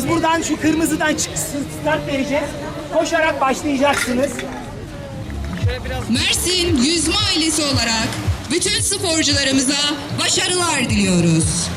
Buradan şu kırmızıdan çık start vereceğiz. Koşarak başlayacaksınız. Mersin Yüzme ailesi olarak bütün sporcularımıza başarılar diliyoruz.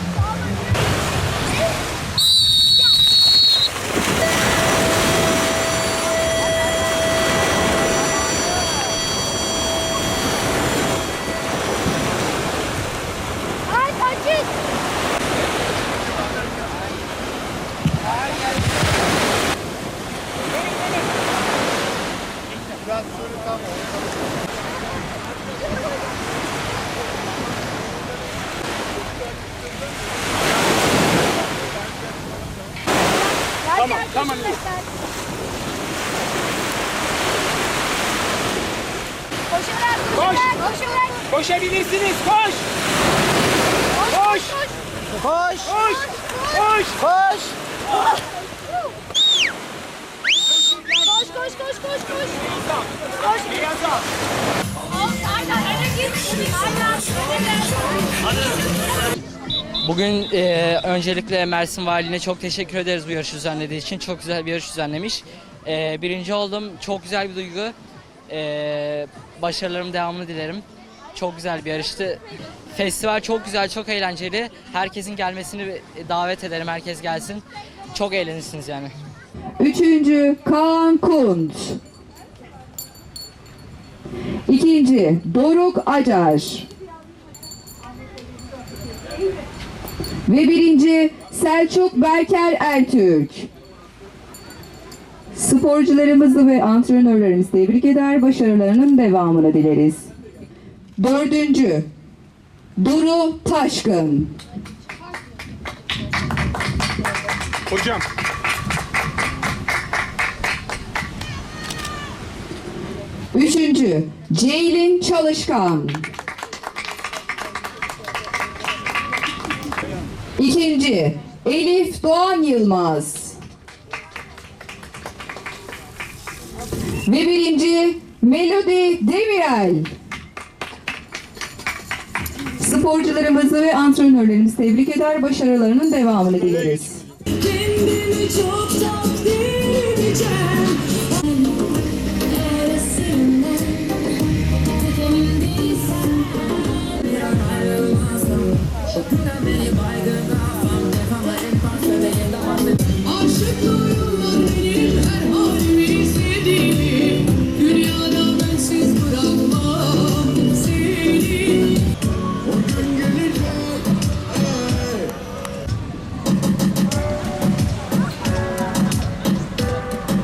Tamam, tamam. Koşarak, koşarak, koşarak. Koşabilirsiniz. Koş. Koş. Koş, Koş. Koş. koş. Koş, Bugün e, öncelikle Mersin Valiliğine çok teşekkür ederiz bu yarışı düzenlediği için. Çok güzel bir yarış düzenlemiş. E, birinci oldum. Çok güzel bir duygu. E, başarılarım devamını dilerim. Çok güzel bir yarıştı. Festival çok güzel, çok eğlenceli. Herkesin gelmesini davet ederim. Herkes gelsin. Çok eğlenirsiniz yani. Üçüncü Kaan Kunt. İkinci Doruk Acar. Ve birinci Selçuk Berker Ertürk. Sporcularımızı ve antrenörlerimizi tebrik eder, başarılarının devamını dileriz. Dördüncü Duru Taşkın. Hocam. Üçüncü Ceylin Çalışkan. İkinci Elif Doğan Yılmaz. Ve birinci Melodi Demirel. Sporcularımızı ve antrenörlerimizi tebrik eder, başarılarının devamını dileriz. Kendimi çok takdir edeceğim